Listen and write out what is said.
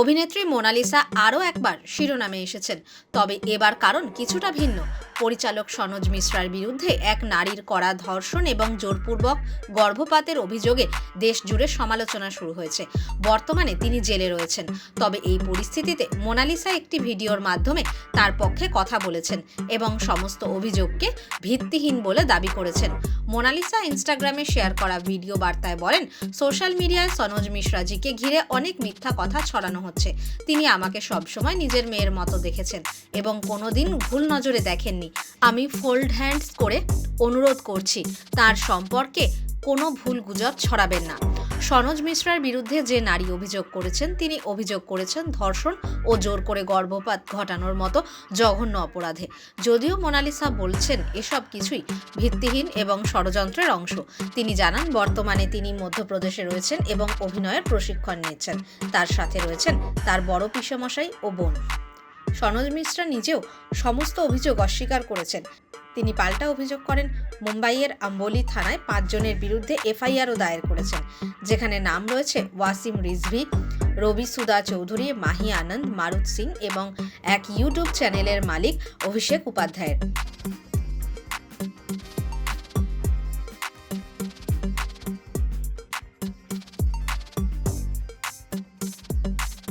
অভিনেত্রী মোনালিসা আরও একবার শিরোনামে এসেছেন। তবে এবার কারণ কিছুটা ভিন্ন। পরিচালক সনোজ মিশ্রার বিরুদ্ধে এক নারীর করা ধর্ষণ এবং জোরপূর্বক গর্ভপাতের অভিযোগে দেশ জুড়ে সমালোচনা শুরু হয়েছে। বর্তমানে তিনি জেলে রয়েছেন। তবে এই পরিস্থিতিতে মোনালিসা একটি ভিডিওর মাধ্যমে তার পক্ষে কথা বলেছেন এবং সমস্ত অভিযোগকে ভিত্তিহীন বলে দাবি করেছেন। মোনালিসা ইনস্টাগ্রামে শেয়ার করা ভিডিও বার্তায় বলেন, সোশ্যাল মিডিয়ায় সনোজ মিশ্রাজিকে ঘিরে অনেক মিথ্যা কথা ছড়ানো হচ্ছে। তিনি আমাকে সবসময় নিজের মেয়ের মতো দেখেছেন এবং কোনোদিন ভুল নজরে দেখেননি। আমি ফোল্ড হ্যান্ডস করে অনুরোধ করছি, তার সম্পর্কে কোনো ভুল গুজব ছড়াবেন না। সনোজ মিশ্রার বিরুদ্ধে যে নারী অভিযোগ করেছেন, তিনি অভিযোগ করেছেন ধর্ষণ ও জোর করে গর্ভপাত ঘটানোর মতো জঘন্য অপরাধে। যদিও মোনালিসা বলছেন, এসব কিছুই ভিত্তিহীন এবং ষড়যন্ত্রের অংশ। তিনি জানান, বর্তমানে তিনি মধ্যপ্রদেশে রয়েছেন এবং অভিনয়ের প্রশিক্ষণ নিচ্ছেন। তার সাথে রয়েছেন তার বড় পিসেমশাই ও বোন। সনোজ মিশ্রা নিজেও সমস্ত অভিযোগ অস্বীকার করেছেন। তিনি পাল্টা অভিযোগ করেন, মুম্বাইয়ের আম্বলি থানায় পাঁচজনের বিরুদ্ধে এফআইআরও দায়ের করেছেন, যেখানে নাম রয়েছে ওয়াসিম রিজভি, রবি সুদা চৌধুরী, মাহি আনন্দ, মারুত সিং এবং এক ইউটিউব চ্যানেলের মালিক অভিষেক উপাধ্যায়ের।